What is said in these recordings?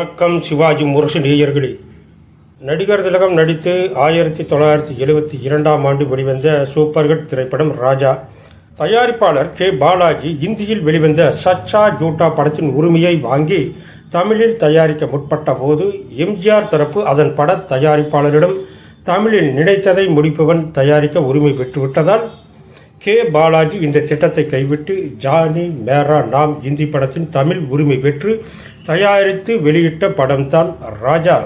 வணக்கம் சிவாஜி முரசு நேயர்களே. நடிகர் திலகம் நடித்து ஆயிரத்தி தொள்ளாயிரத்தி எழுபத்தி இரண்டாம் ஆண்டு வெளிவந்த சூப்பர் ஹிட் திரைப்படம் ராஜா. தயாரிப்பாளர் கே பாலாஜி இந்தியில் வெளிவந்த சச்சா ஜூட்டா படத்தின் உரிமையை வாங்கி தமிழில் தயாரிக்க முற்பட்ட போது எம்ஜிஆர் தரப்பு அதன் பட தயாரிப்பாளரிடம் தமிழில் நினைத்ததை முடிப்பவன் தயாரிக்க உரிமை பெற்றுவிட்டதால் கே. பாலாஜி இந்த திட்டத்தை கைவிட்டு ஜானி மேரா நாம் இந்தி படத்தின் தமிழ் உரிமை பெற்று தயாரித்து வெளியிட்ட படம்தான் ராஜா.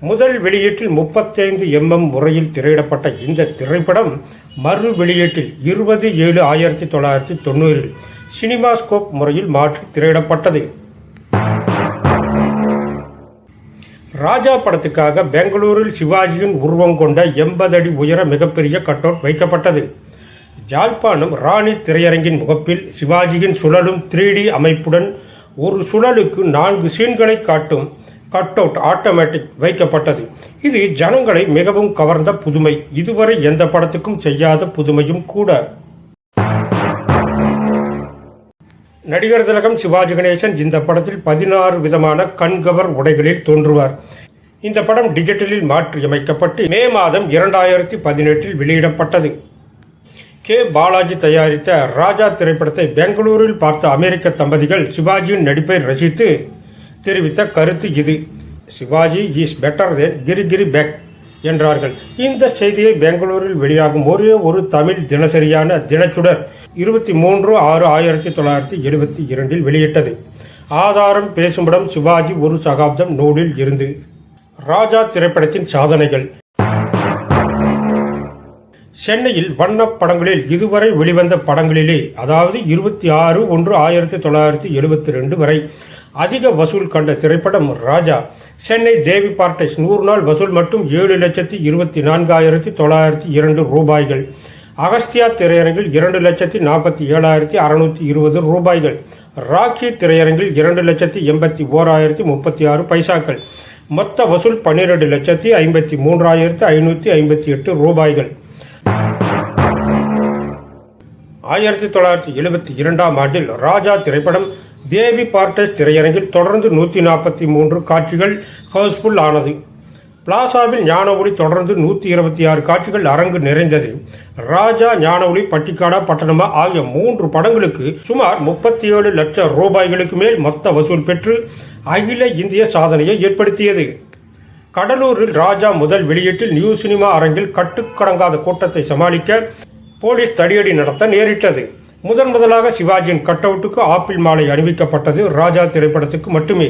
முதல் வெளியீட்டில் முப்பத்தைந்து எம்எம் முறையில் திரையிடப்பட்ட இந்த திரைப்படம் மறு வெளியீட்டில் இருபது ஏழு ஆயிரத்தி தொள்ளாயிரத்தி தொண்ணூறில் சினிமாஸ்கோப் முறையில் மாற்றி திரையிடப்பட்டது. ராஜா படத்துக்காக பெங்களூரில் சிவாஜியின் உருவம் கொண்ட எண்பது அடி உயர மிகப்பெரிய கட்டவுட் வைக்கப்பட்டது. யாழ்ப்பாணம் ராணி திரையரங்கின் முகப்பில் சிவாஜியின் சுழலும் த்ரீ டி அமைப்புடன் ஒரு சுழலுக்கு நான்கு சீன்களை காட்டும் கட் அவுட் ஆட்டோமேட்டிக் வைக்கப்பட்டது. இது ஜனங்களை மிகவும் கவர்ந்த புதுமை. இதுவரை எந்த படத்துக்கும் செய்யாத புதுமையும் கூட. நடிகர் திலகம் சிவாஜி கணேசன் இந்த படத்தில் பதினாறு விதமான கண்கவர் உடைகளில் தோன்றுவார். இந்த படம் டிஜிட்டலில் மாற்றியமைக்கப்பட்டு மே மாதம் இரண்டாயிரத்தி பதினெட்டில் வெளியிடப்பட்டது. கே. பாலாஜி தயாரித்த ராஜா திரைப்படத்தை பெங்களூரில் பார்த்த அமெரிக்க தம்பதிகள் சிவாஜியின் நடிப்பை ரசித்து தெரிவித்த கருத்து இது. Sivaji is better than Giri Giri back என்றார்கள். இந்த செய்தியை பெங்களூரில் வெளியாகும் ஒரே ஒரு தமிழ் தினசரியான தினச்சுடர் இருபத்தி மூன்று ஆறு ஆயிரத்தி தொள்ளாயிரத்தி எழுபத்தி இரண்டில் வெளியிட்டது. ஆதாரம் பேசுமிடம் சிவாஜி ஒரு சகாப்தம் நூலில் இருந்து. ராஜா திரைப்படத்தின் சாதனைகள். சென்னையில் வண்ண படங்களில் இதுவரை வெளிவந்த படங்களிலே அதாவது இருபத்தி ஆறு ஒன்று ஆயிரத்தி தொள்ளாயிரத்தி எழுபத்தி ரெண்டு வரை அதிக வசூல் கண்ட திரைப்படம் ராஜா. சென்னை தேவி பார்டைஸ் நூறு நாள் வசூல் மட்டும் ஏழு லட்சத்தி இருபத்தி நான்காயிரத்தி தொள்ளாயிரத்தி இரண்டு ரூபாய்கள். அகஸ்தியா திரையரங்கில் இரண்டு லட்சத்தி நாற்பத்தி ஏழாயிரத்தி அறுநூத்தி இருபது ரூபாய்கள். ராக்கி திரையரங்கில் இரண்டு லட்சத்தி எண்பத்தி ஓராயிரத்தி முப்பத்தி ஆறு பைசாக்கள். மொத்த வசூல் பன்னிரண்டு லட்சத்தி ஐம்பத்தி மூன்றாயிரத்தி ஐநூற்றி ஐம்பத்தி எட்டு ரூபாய்கள். ஆயிரத்தி தொள்ளாயிரத்தி எழுபத்தி இரண்டாம் ஆண்டில் ராஜா திரைப்படம் தேவி பார்டஸ் திரையரங்கில் தொடர்ந்து நூற்றி நாற்பத்தி மூன்று காட்சிகள் ஹவுஸ்ஃபுல் ஆனது. பிளாசாவில் ஞான ஒளி தொடர்ந்து நூற்றி இருபத்தி ஆறு காட்சிகள் அரங்கு நிறைந்தது. ராஜா ஞான ஒளி பட்டிக்காடா பட்டணமா ஆகிய மூன்று படங்களுக்கு சுமார் முப்பத்தி ஏழு லட்சம் ரூபாய்களுக்கு மேல் மொத்த வசூல் பெற்று அகில இந்திய சாதனையை ஏற்படுத்தியது. கடலூரில் ராஜா முதல் வெளியீட்டில் நியூ சினிமா அரங்கில் கட்டுக்கடங்காத கூட்டத்தை சமாளிக்க போலீஸ் தடியடி நடத்த நேரிட்டது. முதன் முதலாக சிவாஜியின் கட் அவுட்டுக்கு ஆப்பிள் மாலை அணிவிக்கப்பட்டது ராஜா திரைப்படத்துக்கு மட்டுமே.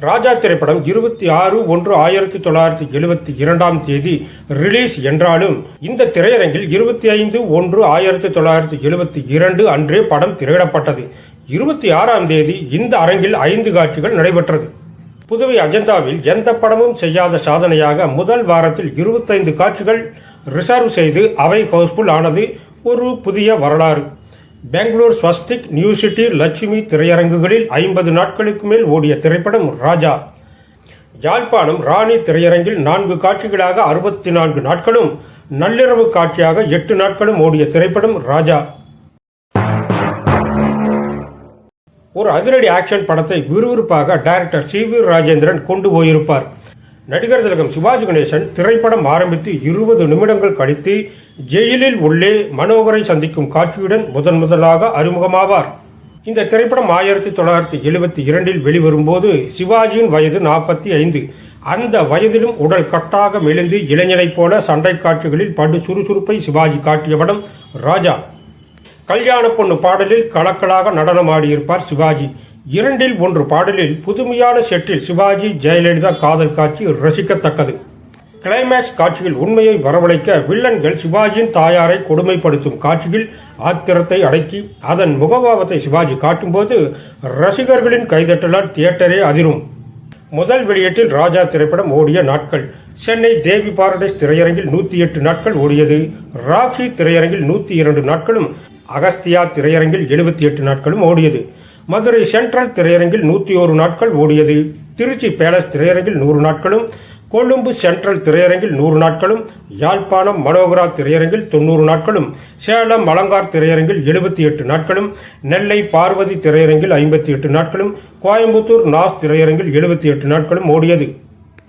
ராஜா திரைப்படம் இருபத்தி ஆறு ஒன்று ஆயிரத்தி தொள்ளாயிரத்தி எழுபத்தி இரண்டாம் தேதி ரிலீஸ் என்றாலும் இந்த திரையரங்கில் இருபத்தி ஐந்து ஒன்று ஆயிரத்தி தொள்ளாயிரத்தி எழுபத்தி இரண்டு அன்றே படம் திரையிடப்பட்டது. இருபத்தி ஆறாம் தேதி இந்த அரங்கில் ஐந்து காட்சிகள் நடைபெற்றது. புதுவை அஜந்தாவில் எந்த படமும் செய்யாத சாதனையாக முதல் வாரத்தில் இருபத்தைந்து காட்சிகள் ரிசர்வ் செய்து அவை ஹவுஸ்ஃபுல் ஆனது ஒரு புதிய வரலாறு. பெங்களூர் ஸ்வஸ்திக் நியூ சிட்டி லட்சுமி திரையரங்குகளில் ஐம்பது நாட்களுக்கு மேல் ஓடிய திரைப்படம் ராஜா. யாழ்ப்பாணம் ராணி திரையரங்கில் நான்கு காட்சிகளாக அறுபத்தி நான்கு நாட்களும் நள்ளிரவு காட்சியாக எட்டு நாட்களும் ஓடிய திரைப்படம் ராஜா. ஒரு அதிரடி ஆக்ஷன் படத்தை விறுவிறுப்பாக டைரக்டர் சி. வி. ராஜேந்திரன் கொண்டு போயிருப்பார். நடிகர் திலகம் சிவாஜி கணேசன் திரைப்படம் ஆரம்பித்து இருபது நிமிடங்கள் கழித்து ஜெயிலில் உள்ளே மனோகரை சந்திக்கும் காட்சியுடன் முதன் முதலாக அறிமுகமாவார். இந்த திரைப்படம் ஆயிரத்தி தொள்ளாயிரத்தி எழுபத்தி இரண்டில் வெளிவரும்போது சிவாஜியின் வயது நாற்பத்தி ஐந்து. அந்த வயதிலும் உடல் கட்டாக மெலிந்து இளைஞனைப் போல சண்டை காட்சிகளில் படு சுறுசுறுப்பை சிவாஜி காட்டிய படம் ராஜா. கல்யாண பொண்ணு பாடலில் கலக்கலாக நடனமாடியிருப்பார் சிவாஜி. இரண்டில் ஒன்று பாடலில் புதுமையான செட்டில் சிவாஜி ஜெயலலிதா காதல் காட்சி ரசிக்கத்தக்கது. கிளைமேக்ஸ் காட்சியில் உண்மையை வரவழைக்க வில்லன்கள் சிவாஜியின் தாயாரை கொடுமைப்படுத்தும் காட்சியில் ஆத்திரத்தை அடக்கி அதன் முகபாவத்தை சிவாஜி காட்டும்போது ரசிகர்களின் கைதட்டலால் தியேட்டரே அதிரும். முதல் வெளியீட்டில் ராஜா திரைப்படம் ஓடிய நாட்கள். சென்னை தேவி பாரடைஸ் திரையரங்கில் நூற்றி எட்டு நாட்கள் ஓடியது. ராட்சி திரையரங்கில் நூற்றி இரண்டு நாட்களும் அகஸ்தியா திரையரங்கில் எழுபத்தி எட்டு நாட்களும் ஓடியது. மதுரை சென்ட்ரல் திரையரங்கில் நூற்றி ஒரு நாட்கள் ஓடியது. திருச்சி பேலஸ் திரையரங்கில் நூறு நாட்களும் கொழும்பு சென்ட்ரல் திரையரங்கில் நூறு நாட்களும் யாழ்ப்பாணம் மனோகரா திரையரங்கில் தொண்ணூறு நாட்களும் சேலம் அலங்கார் திரையரங்கில் எழுபத்தி எட்டு நாட்களும் நெல்லை பார்வதி திரையரங்கில் ஐம்பத்தி எட்டு நாட்களும் கோயம்புத்தூர் நாஸ் திரையரங்கில் எழுபத்தி எட்டு நாட்களும் ஓடியது.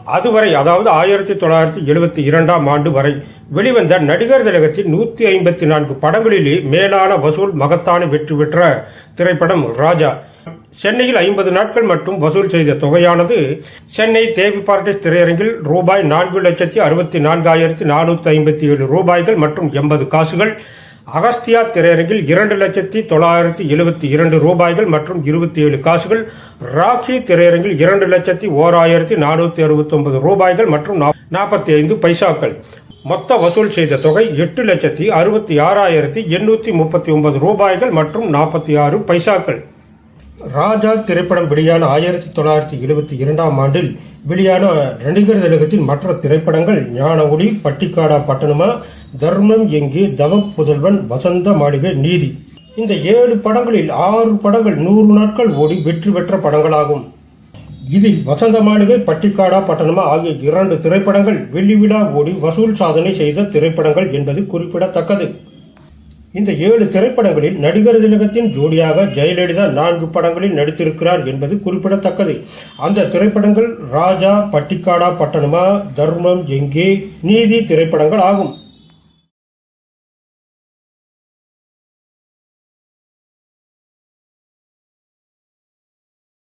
அதுவரை அதாவது ஆயிரத்தி தொள்ளாயிரத்தி எழுபத்தி இரண்டாம் ஆண்டு வரை வெளிவந்த நடிகர் திலகத்தின் நூத்தி ஐம்பத்தி நான்கு படங்களிலே மேலான வசூல் மகத்தான வெற்றி பெற்ற திரைப்படம் ராஜா. சென்னையில் ஐம்பது நாட்கள் மட்டும் வசூல் செய்த தொகையானது சென்னை தேவி பார்ட்டிஸ் திரையரங்கில் ரூபாய் நான்கு லட்சத்தி அறுபத்தி நான்காயிரத்தி நானூற்றி ஐம்பத்தி ஏழு ரூபாய்கள் மற்றும் எண்பது காசுகள் அகஸ்தியா திரையரங்கில் இரண்டு லட்சத்தி தொள்ளாயிரத்தி எழுபத்தி இரண்டு ரூபாய்கள் மற்றும் இருபத்தி ஏழு காசுகள் ராக்கி திரையரங்கில் இரண்டு லட்சத்தி ஓராயிரத்தி நானூற்றி அறுபத்தி ஒன்பது ரூபாய்கள் மற்றும் நாற்பத்தி ஐந்து பைசாக்கள். மொத்த வசூல் செய்த தொகை எட்டு லட்சத்தி அறுபத்தி ஆறாயிரத்தி எண்ணூற்றி முப்பத்தி ஒன்பது ரூபாய்கள் மற்றும் நாற்பத்தி ஆறு பைசாக்கள். ராஜா திரைப்படம் வெளியான ஆயிரத்தி தொள்ளாயிரத்தி எழுபத்தி இரண்டாம் ஆண்டில் வெளியான நடிகர் திலகத்தின் மற்ற திரைப்படங்கள் ஞான ஒளி பட்டிக்காடா பட்டணமா தர்மம் எங்கே தவ புதல்வன் வசந்த மாளிகை நீதி. இந்த ஏழு படங்களில் ஆறு படங்கள் நூறு நாட்கள் ஓடி வெற்றி பெற்ற படங்களாகும். இதில் வசந்த மாளிகை பட்டிக்காடா பட்டணமா ஆகிய இரண்டு திரைப்படங்கள் வெள்ளி விழா ஓடி வசூல் சாதனை செய்த திரைப்படங்கள் என்பது குறிப்பிடத்தக்கது. இந்த ஏழு திரைப்படங்களில் நடிகர் திலகத்தின் ஜோடியாக ஜெயலலிதா நான்கு படங்களில் நடித்திருக்கிறார் என்பது குறிப்பிடத்தக்கது. அந்த திரைப்படங்கள் ராஜா பட்டிக்காடா பட்டணமா தர்மம் எங்கே நீதி திரைப்படங்கள் ஆகும்.